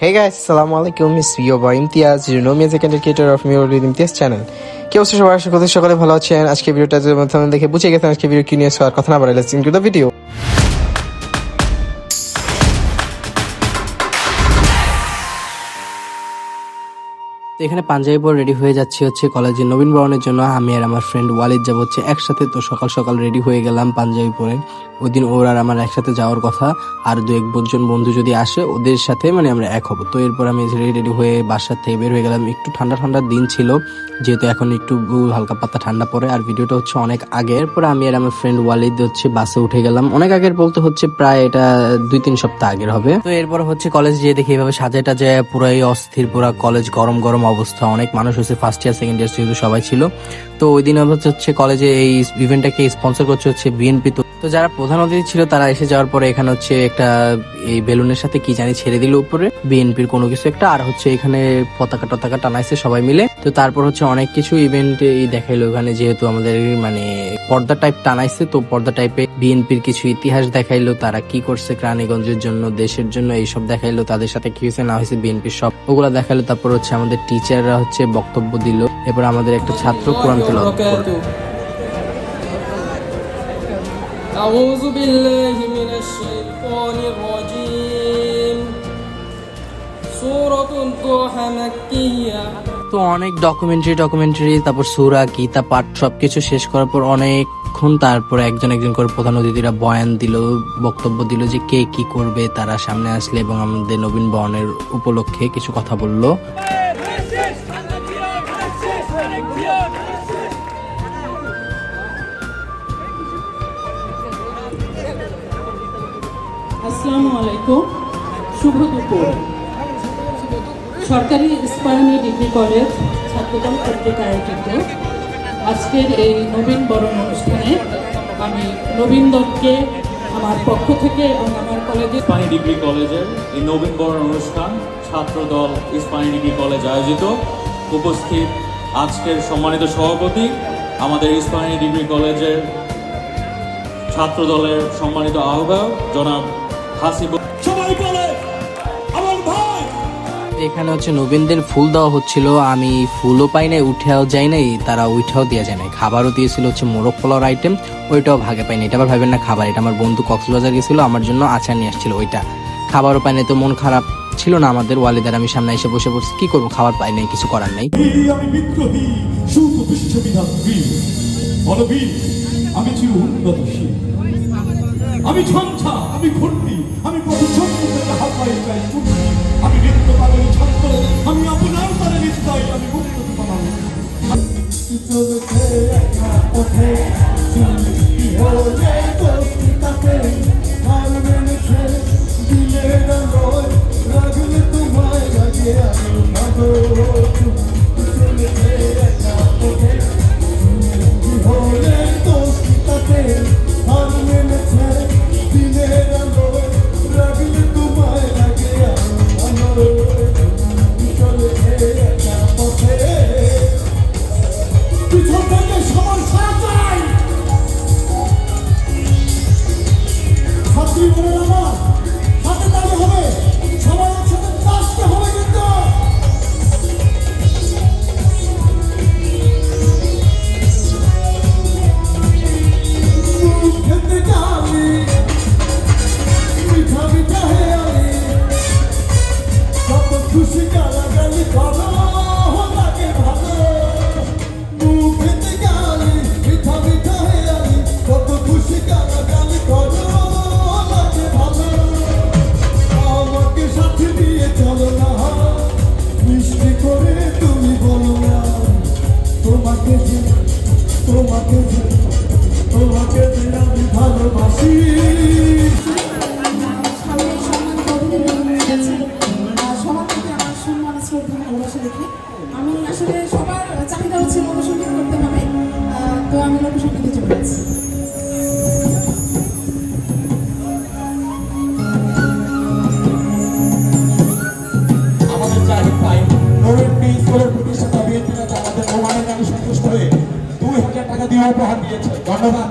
Hey guys, assalamu alaikum. It's your boy Imtiaz. You know me as a content creator of Mirror with Imtiaz channel. কি অবস্থা সবাই আশা করছি সকালে ভালো আছেন আজকে ভিডিওটা যে মাধ্যমে দেখে বুঝে গেছেন আজকে ভিডিও কি নিয়ে আর কথা না বাড়াই লেটস ইনটু দ্য ভিডিও তো এখানে পাঞ্জাবি পর রেডি হয়ে যাচ্ছি হচ্ছে কলেজে নবীন বরণের জন্য আমি আর আমার ফ্রেন্ড ওয়ালিদ যাব হচ্ছে একসাথে তো সকাল সকাল রেডি হয়ে গেলাম পাঞ্জাবি পরে ওই দিন ওর আর আমার একসাথে যাওয়ার কথা। আর দু এক জন বন্ধু যদি আসে, ওদের সাথে মানে আমরা এক হব। তো এরপর আমি রেডি রেডি হয়ে বাসার থেকে বের হয়ে গেলাম। একটু ঠান্ডা ঠান্ডার দিন ছিল, যেহেতু এখন একটু হালকা পাতলা ঠান্ডা পড়ে। আর ভিডিওটা হচ্ছে অনেক আগে। এরপর আমি আর আমার ফ্রেন্ড ওয়ালিদ হচ্ছে বাসে উঠে গেলাম। অনেক আগের বলতে হচ্ছে প্রায় এটা দুই, তিন সপ্তাহ আগের হবে। তো এরপর হচ্ছে কলেজ যেয়ে দেখি এভাবে সাজায় যে পুরাই অস্থির, পুরা কলেজ গরম গরম অবস্থা। অনেক মানুষ হচ্ছে ফার্স্ট ইয়ার সেকেন্ড ইয়ার সবাই ছিল। তো ওই দিন হচ্ছে কলেজে এই ইভেন্টটাকে স্পন্সর করছে হচ্ছে বিএনপি তো তো যারা প্রধান অতিথি ছিল, তারা এসে যাওয়ার পরে এখানে হচ্ছে একটা, এই বেলুনের সাথে কি জানি ছেড়ে দিল উপরে। বিএনপির কোনো কিছু একটা, আর হচ্ছে এখানে পতাকা টতাকা টানাইছে সবাই মিলে। তো তারপর হচ্ছে অনেক কিছু ইভেন্ট দেখাইলো এখানে যেহেতু আমাদের মানে পর্দা টাইপ টানাইছে, তো পর্দা টাইপে বিএনপির কিছু ইতিহাস দেখাইলো, তারা কি করছে ক্রানীগঞ্জের জন্য, দেশের জন্য, এইসব দেখাইলো, তাদের সাথে কি হয়েছে, না হয়েছে বিএনপির সব ওগুলা দেখাইলো। তারপর হচ্ছে আমাদের টিচাররা হচ্ছে বক্তব্য দিল। এরপর আমাদের একটা ছাত্র কোরআন তেলাওয়াত أعوذ بالله من الشيطان الرجيم سورة الضحى مكية তো অনেক ডকুমেন্টারি ডকুমেন্টারি তারপর সুরা গীতা পাঠ সবকিছু শেষ করার পর অনেকক্ষণ তারপর একজন একজন করে প্রধান অতিথিরা বয়ান দিল বক্তব্য দিল যে কে কি করবে তারা সামনে আসলে এবং আমাদের নবীন বরণের উপলক্ষে কিছু কথা বলল আসসালামু আলাইকুম। শুভ দুপুর। সরকারি ইস্পাহানি ডিগ্রি কলেজ, ছাত্রদল কর্তৃক আয়োজিত আজকের এই নবীন বরণ অনুষ্ঠানে আমি নবীন দত্তকে আমার পক্ষ থেকে এবং আমার কলেজের ইস্পানি ডিগ্রি কলেজের এই নবীন বরণ অনুষ্ঠান ছাত্রদল ইস্পানি ডিগ্রি কলেজ আয়োজিত। উপস্থিত আজকের সম্মানিত সভাপতি, আমাদের ইস্পানি ডিগ্রি কলেজের ছাত্রদলের সম্মানিত আহ্বায়ক জনাব হাসিব। সবাই বলে আমার ভাই! এখানে হচ্ছে নবীনদের ফুল দেওয়া হচ্ছিল আমি ফুলও পাই নাই উঠেও যাই নাই তারা উঠাও দেওয়া যায় নাই। খাবারও দিয়েছিল হচ্ছে মোরগ পোলার আইটেম ওইটাও ভাগে পাইনি এটা আবার ভাবেন না খাবার এটা আমার বন্ধু কক্সবাজার গেছিল আমার জন্য আচার নিয়ে আসছিল ওইটা। খাবারও পাইনি তো মন খারাপ ছিল না আমাদের ওয়ালিদার আমি সামনে এসে বসে বসে কি করব খাবার পাই নাই কিছু করার নেই। আমি চির আমি ঝঞ্ঝা, আমি ঘূর্ণি, আমি পথচন্দ্র থেকে হাত পাই চাই ছুটি আমি নৃত্য পাগল ছন্দ, আমি আপনার তারে নিশ্চয় আমি মুক্ত আমি ভালো আসলে সবার চাহিদা হচ্ছে লোকসঙ্গীত করতে হবে তো আমি লোকসঙ্গীতে চলে যাচ্ছি। প্রতিষ্ঠাতা আমাদের সন্তুষ্ট হয়ে দুই হাজার টাকা দিয়ে উপহার দিয়েছে। ধন্যবাদ।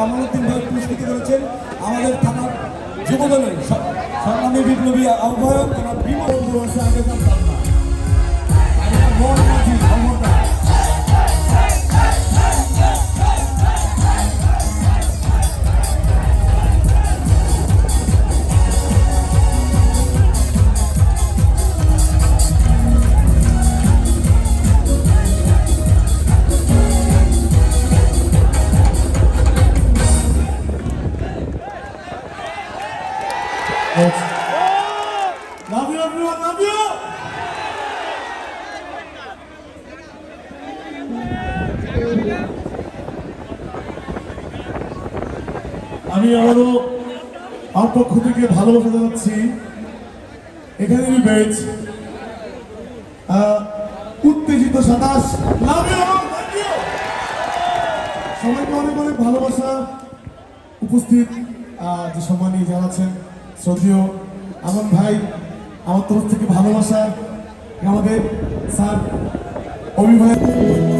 কামালুদ্দিন ভাই পুরস্কৃত করেছেন আমাদের থানার যুব দলের সংগ্রামী বিপ্লবী আহ্বায়ক তারা বিমল আগে পক্ষ থেকে ভালোবাসা জানাচ্ছি। এখানেরই ব্যাচ উত্তেজিত, সাতাশ সবাইকে অনেক অনেক ভালোবাসা উপস্থিত যে সম্মানী জানাচ্ছেন শ্রদ্ধেয় আমার ভাই, আমার তরফ থেকে ভালোবাসা। আমাদের স্যার, অভিভাবক।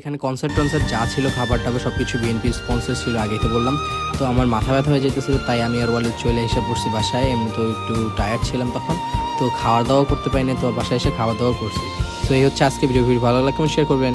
এখানে কনসার্ট টনসার্ট যা ছিল, খাবার টাবার সব কিছু বিএনপি স্পন্সার ছিল, আগে তো বললাম। তো আমার মাথা ব্যথা হয়ে যেতেছিল তাই আমি আর ওয়ালে চলে এসে পড়ছি বাসায়। এমনি তো একটু টায়ার্ড ছিলাম তখন। তো খাওয়া দাওয়া করতে পারিনি, তো বাসায় এসে খাওয়া দাওয়া করছি। তো এই হচ্ছে আজকে ভিডিও ভিডিও ভালো লাগলে শেয়ার করবেন।